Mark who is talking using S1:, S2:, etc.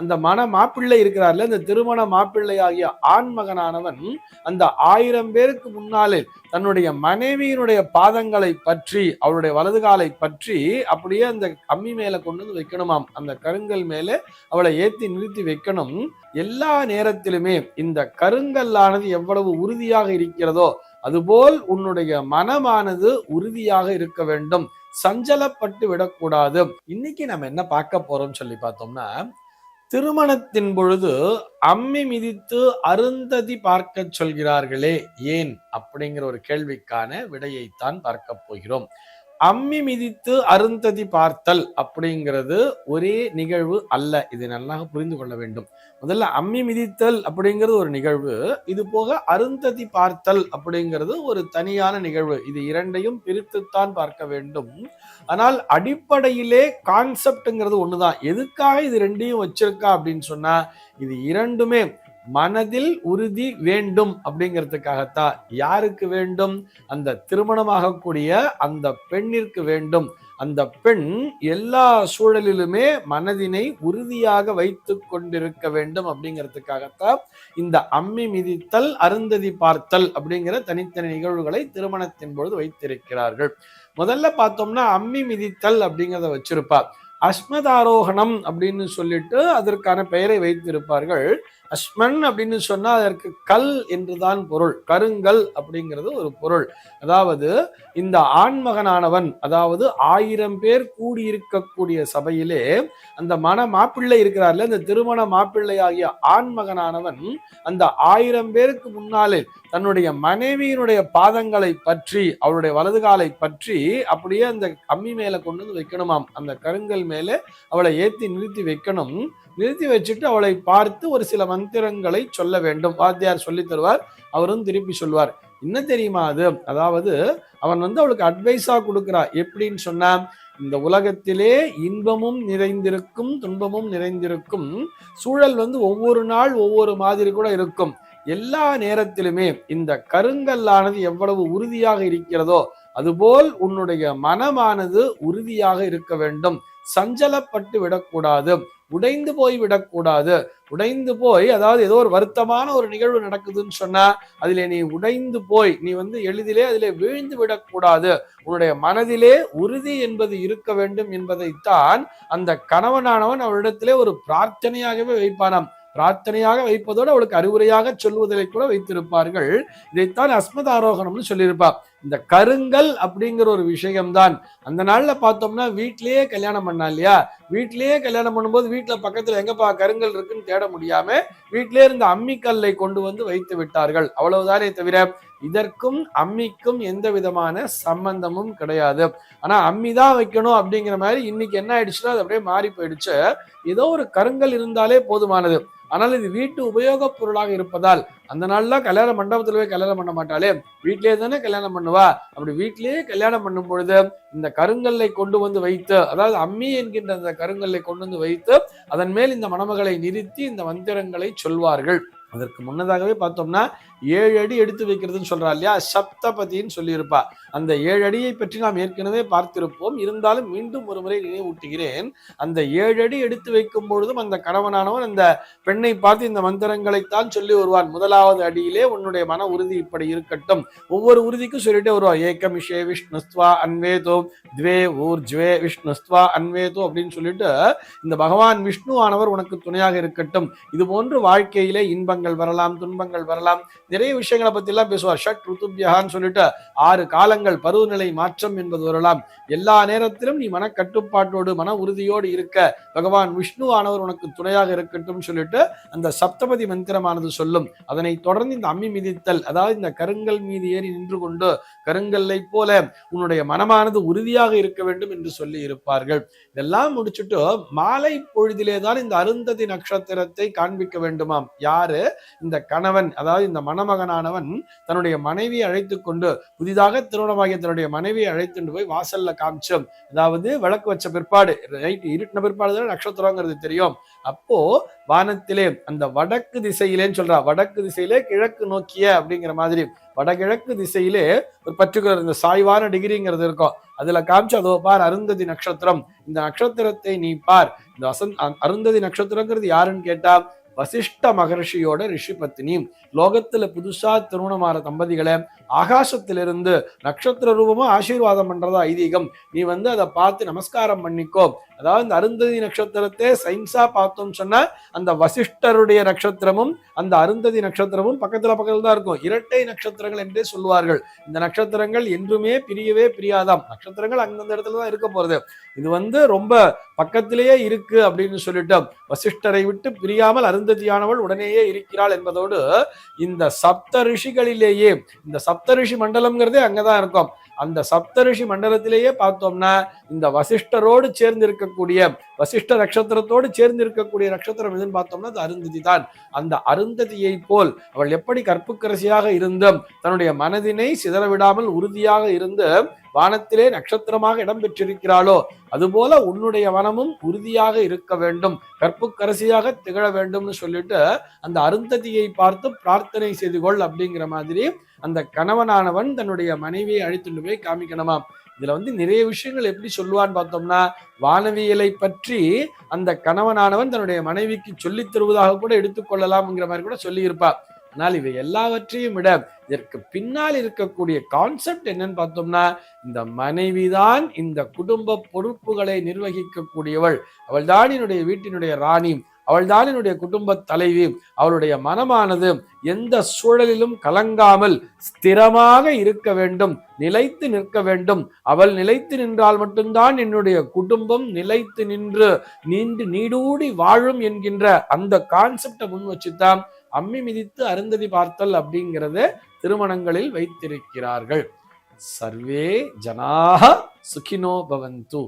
S1: அந்த மன மாப்பிள்ளை இருக்கிறார்ல இந்த திருமண மாப்பிள்ளை ஆகிய ஆண் மகனானவன் அந்த ஆயிரம் பேருக்கு முன்னாலே தன்னுடைய மனைவியினுடைய பாதங்களை பற்றி அவருடைய வலது காலை பற்றி அப்படியே அந்த கம்மி மேல கொண்டு வந்து வைக்கணுமாம். அந்த கருங்கல் மேலே அவளை ஏத்தி நிறுத்தி வைக்கணும். எல்லா நேரத்திலுமே இந்த கருங்கல்லானது எவ்வளவு உறுதியாக இருக்கிறதோ அதுபோல் உன்னுடைய மனமானது உறுதியாக இருக்க வேண்டும். சஞ்சலப்பட்டு விடக்கூடாது. இன்னைக்கு நம்ம என்ன பார்க்க போறோம் சொல்லி பார்த்தோம்னா திருமணத்தின் பொழுது அம்மி மிதித்து அருந்ததி பார்க்க சொல்கிறார்களே ஏன்? அப்படிங்கிற ஒரு கேள்விக்கான விடையைத்தான் பார்க்க போகிறோம். அம்மி மிதித்து அருந்ததி பார்த்தல் அப்படிங்கிறது ஒரே நிகழ்வு அல்ல. இது நல்லா புரிந்து கொள்ள வேண்டும். முதல்ல அம்மி மிதித்தல் அப்படிங்கிறது ஒரு நிகழ்வு. இது போக அருந்ததி பார்த்தல் அப்படிங்கிறது ஒரு தனியான நிகழ்வு. இது இரண்டையும் பிரித்துத்தான் பார்க்க வேண்டும். ஆனால் அடிப்படையிலே கான்செப்ட்ங்கிறது ஒண்ணுதான். எதுக்காக இது ரெண்டையும் வச்சிருக்கா அப்படின்னு சொன்னா இது இரண்டுமே மனதில் உறுதி வேண்டும் அப்படிங்கிறதுக்காகத்தான் யாருக்கு வேண்டும்? அந்த திருமணமாகக்கூடிய அந்த பெண்ணிற்கு வேண்டும். அந்த பெண் எல்லா சூழலிலுமே மனதினை உறுதியாக வைத்து கொண்டிருக்க வேண்டும் அப்படிங்கிறதுக்காகத்தான் இந்த அம்மி மிதித்தல் அருந்ததி பார்த்தல் அப்படிங்கிற தனித்தனி நிகழ்வுகளை திருமணத்தின் பொழுது வைத்திருக்கிறார்கள். முதல்ல பார்த்தோம்னா அம்மி மிதித்தல் அப்படிங்கிறத வச்சிருப்பார் அஸ்மதாரோகணம் அப்படின்னு சொல்லிட்டு அதற்கான பெயரை வைத்திருப்பார்கள். அஸ்மன் அப்படின்னு சொன்னா அதற்கு கல் என்றுதான் பொருள். கருங்கல் அப்படிங்கிறது ஒரு பொருள். அதாவது இந்த ஆண்மகனானவன் அதாவது ஆயிரம் பேர் கூடியிருக்கக்கூடிய சபையிலே அந்த மன மாப்பிள்ளை இருக்கிறார்ல இந்த திருமண மாப்பிள்ளை ஆகிய ஆண்மகனானவன் அந்த ஆயிரம் பேருக்கு முன்னாலே தன்னுடைய மனைவியினுடைய பாதங்களை பற்றி அவருடைய வலதுகாலை பற்றி அப்படியே அந்த கம்மி மேல கொண்டு வந்து வைக்கணுமாம். அந்த கருங்கல் மேல். அவளை ஏற்றி நிறுத்தி வைக்கணும். நிறுத்தி வச்சுட்டு அவளை பார்த்து ஒரு சில மந்திரங்களை சொல்ல வேண்டும். வாத்தியார் சொல்லி தருவார் அவரும் திருப்பி சொல்வார். என்ன தெரியுமா அது? அதாவது அவன் வந்து அவளுக்கு அட்வைஸா கொடுக்குறா. எப்படின்னு சொன்னா இந்த உலகத்திலே இன்பமும் நிறைந்திருக்கும் துன்பமும் நிறைந்திருக்கும். சூழல் வந்து ஒவ்வொரு நாள் ஒவ்வொரு மாதிரி கூட இருக்கும். எல்லா நேரத்திலுமே இந்த கருங்கல்லானது எவ்வளவு உறுதியாக இருக்கிறதோ அதுபோல் உன்னுடைய மனமானது உறுதியாக இருக்க வேண்டும். சஞ்சலப்பட்டு விடக்கூடாது. உடைந்து போய் விடக்கூடாது. உடைந்து போய் அதாவது ஏதோ ஒரு வருத்தமான ஒரு நிகழ்வு நடக்குதுன்னு சொன்னா அதிலே நீ உடைந்து போய் நீ வந்து எளிதிலே அதிலே வீழ்ந்து விடக்கூடாது. உன்னுடைய மனதிலே உறுதி என்பது இருக்க வேண்டும் என்பதைத்தான் அந்த கணவனானவன் அவளிடத்திலே ஒரு பிரார்த்தனையாகவே வைப்பானாம். பிரார்த்தனையாக வைப்பதோடு அவளுக்கு அறிவுரையாக சொல்வதை கூட வைத்திருப்பார்கள். இதைத்தான் அஸ்மதாரோகணம்னு சொல்லியிருப்பார். இந்த கருங்கல் அப்படிங்கிற ஒரு விஷயம்தான். அந்த நாளில் பார்த்தோம்னா வீட்லேயே கல்யாணம் பண்ணா இல்லையா? வீட்லேயே கல்யாணம் பண்ணும்போது வீட்டில் பக்கத்தில் எங்கப்பா கருங்கல் இருக்குன்னு தேட முடியாம வீட்டிலே இருந்த அம்மிக்கல்லை கொண்டு வந்து வைத்து விட்டார்கள். அவ்வளவுதானே தவிர இதற்கும் அம்மிக்கும் எந்த விதமான சம்பந்தமும் கிடையாது. ஆனா அம்மி தான் வைக்கணும் அப்படிங்கிற மாதிரி இன்னைக்கு என்ன ஆயிடுச்சுன்னா அது அப்படியே மாறி போயிடுச்சு. ஏதோ ஒரு கருங்கல் இருந்தாலே போதுமானது. ஆனால் இது வீட்டு உபயோகப் பொருளாக இருப்பதால் அந்த நாள்ல கல்யாண மண்டபத்துல போய் கல்யாணம் பண்ண மாட்டாளே. வீட்டிலே தானே கல்யாணம் பண்ணுவா? அப்படி வீட்டிலேயே கல்யாணம் பண்ணும் பொழுது இந்த கருங்கல்லை கொண்டு வந்து வைத்து அதாவது அம்மி என்கின்ற அந்த கருங்கல்லை கொண்டு வந்து வைத்து அதன் மேல் இந்த மணமகளை நிறுத்தி இந்த மந்திரங்களை சொல்வார்கள். அதற்கு முன்னதாகவே பார்த்தோம்னா ஏழு அடி எடுத்து வைக்கிறதுன்னு சொல்றா இல்லையா? சப்தபதின்னு சொல்லியிருப்பா. அந்த ஏழு அடியை பற்றி நாம் ஏற்கனவே பார்த்திருப்போம். இருந்தாலும் மீண்டும் ஒரு முறை நினைவூட்டுகிறேன். அந்த ஏழு அடி எடுத்து வைக்கும் பொழுதும் அந்த கணவனானவன் அந்த பெண்ணை பார்த்து இந்த மந்திரங்களைத்தான் சொல்லி வருவான். முதலாவது அடியிலே உன்னுடைய மன உறுதி இப்படி இருக்கட்டும். ஒவ்வொரு உறுதிக்கும் சொல்லிட்டே வருவான். ஏக்கம் இஷே விஷ்ணுஸ்துவா அன்வேதோ துவே ஊர்ஜ்வே விஷ்ணுஸ்துவா அன்வேதோ அப்படின்னு சொல்லிட்டு இந்த பகவான் விஷ்ணு ஆனவர் உனக்கு துணையாக இருக்கட்டும். இது போன்று வாழ்க்கையிலே இன்பங்கள் வரலாம் துன்பங்கள் வரலாம். நிறைய விஷயங்களை பற்றிலாம் பேசுவார். ஷட் ருத்துபியகான்னு சொல்லிட்டு ஆறு காலங்கள் பருவநிலை மாற்றம் என்பது வரலாம். எல்லா நேரத்திலும் நீ மன கட்டுப்பாட்டோடு மன உறுதியோடு இருக்க. பகவான் விஷ்ணு ஆனவர் உனக்கு துணையாக இருக்கட்டும் சொல்லிட்டு அந்த சப்தபதி மந்திரமானது சொல்லும். அதனை தொடர்ந்து இந்த அம்மி மிதித்தல் அதாவது இந்த கருங்கல் மீது ஏறி நின்று கொண்டு கருங்கல்லை போல உன்னுடைய மனமானது உறுதியாக இருக்க வேண்டும் என்று சொல்லி இருப்பார்கள். இதெல்லாம் முடிச்சுட்டு மாலை பொழுதிலே தான் இந்த அருந்ததி நட்சத்திரத்தை காண்பிக்க வேண்டுமாம். யாரு? இந்த கணவன் அதாவது இந்த மணமகனானவன் தன்னுடைய மனைவியை அழைத்து கொண்டு புதிதாக திருமணமாகிய தன்னுடைய மனைவியை அழைத்துட்டு போய் வாசல்ல காமிச்சோம். அதாவது விளக்கு வச்ச பிற்பாடு ரைட் இருட்டின பிற்பாடு தான் நட்சத்திரங்கிறது தெரியும். அப்போ வானத்திலே அந்த வடக்கு திசையிலேன்னு சொல்றா. வடக்கு திசையிலே கிழக்கு நோக்கிய அப்படிங்கிற மாதிரி வடகிழக்கு திசையிலே ஒரு பர்டிகுலர் இந்த சாய்வான டிகிரிங்கிறது இருக்கும். அதுல காமிச்சு அதோ பார் அருந்ததி நட்சத்திரம். இந்த நட்சத்திரத்தை நீ பார். இந்த வசந்த் அருந்ததி நட்சத்திரங்கிறது யாருன்னு கேட்டா வசிஷ்ட மகர்ஷியோட ரிஷி பத்தினி லோகத்துல புதுசா திருமணமான தம்பதிகளை ஆகாசத்திலிருந்து நட்சத்திர ரூபமா ஆசீர்வாதம் பண்றதா ஐதீகம். நீ வந்து அதை பார்த்து நமஸ்காரம் பண்ணிக்கோ. அதாவது இந்த அருந்ததி நட்சத்திரத்தை சயின்ஸா பார்த்தோம் சொன்னா அந்த வசிஷ்டருடைய நட்சத்திரமும் அந்த அருந்ததி நட்சத்திரமும் பக்கத்துல பக்கத்துல தான் இருக்கும். இரட்டை நட்சத்திரங்கள் என்றே சொல்லுவார்கள் இந்த நட்சத்திரங்கள் என்றுமே பிரியவே பிரியாதாம். நட்சத்திரங்கள் அந்தந்த இடத்துல தான் இருக்க போறது. இது வந்து ரொம்ப பக்கத்திலேயே இருக்கு அப்படின்னு சொல்லிட்டு வசிஷ்டரை விட்டு பிரியாமல் அருந்ததியானவள் உடனேயே இருக்கிறாள் என்பதோடு இந்த சப்த ரிஷிகளிலேயே இந்த சப்த ரிஷி மண்டலம்ங்கிறதே அங்கதான் இருக்கும். அந்த சப்தரிஷி மண்டலத்திலேயே பார்த்தோம்னா இந்த வசிஷ்டரோடு சேர்ந்து இருக்கக்கூடிய வசிஷ்ட நட்சத்திரத்தோடு சேர்ந்து இருக்கக்கூடிய நட்சத்திரம் எதுன்னு பார்த்தோம்னா அது அருந்ததி தான். அந்த அருந்ததியை போல் அவள் எப்படி கற்புக்கரசியாக இருந்தும் தன்னுடைய மனதினை சிதறவிடாமல் உறுதியாக இருந்து வானத்திலே நட்சத்திரமாக இடம் பெற்றிருக்கிறாளோ அதுபோல உன்னுடைய வனமும் உறுதியாக இருக்க வேண்டும். கற்புக்கரசியாக திகழ வேண்டும்னு சொல்லிட்டு அந்த அருந்ததியை பார்த்து பிரார்த்தனை செய்து கொள் அப்படிங்கிற மாதிரி அந்த கணவனானவன் தன்னுடைய மனைவியை அழைத்துட்டு போய் காமிக்கணுமாம். இதுல வந்து நிறைய விஷயங்கள் எப்படி சொல்லுவான்னு பார்த்தோம்னா வானவியலை பற்றி அந்த கணவனானவன் தன்னுடைய மனைவிக்கு சொல்லித் தருவதாக கூட எடுத்துக்கொள்ளலாம்ங்கிற மாதிரி கூட சொல்லியிருப்பார். ஆனால் இவை எல்லாவற்றையும் விட இதற்கு பின்னால் இருக்கக்கூடிய கான்செப்ட் என்னன்னு பார்த்தோம்னா இந்த மனைவிதான் இந்த குடும்ப பொறுப்புகளை நிர்வகிக்கக்கூடியவள். அவள்தான் என்னுடைய வீட்டினுடைய ராணி அவள்தான் என்னுடைய குடும்ப தலைவி அவளுடைய மனமானது எந்த சூழலிலும் கலங்காமல் ஸ்திரமாக இருக்க வேண்டும் நிலைத்து நிற்க வேண்டும். அவள் நிலைத்து நின்றால் மட்டும்தான் என்னுடைய குடும்பம் நிலைத்து நின்று நீண்டு நீடூடி வாழும் என்கின்ற அந்த கான்செப்டை முன் வச்சுத்தான் அம்மி மிதித்து அருந்ததி பார்த்தல் அப்படிங்கிறத திருமணங்களில் வைத்திருக்கிறார்கள். சர்வே ஜனாக சுகினோ பவந்து.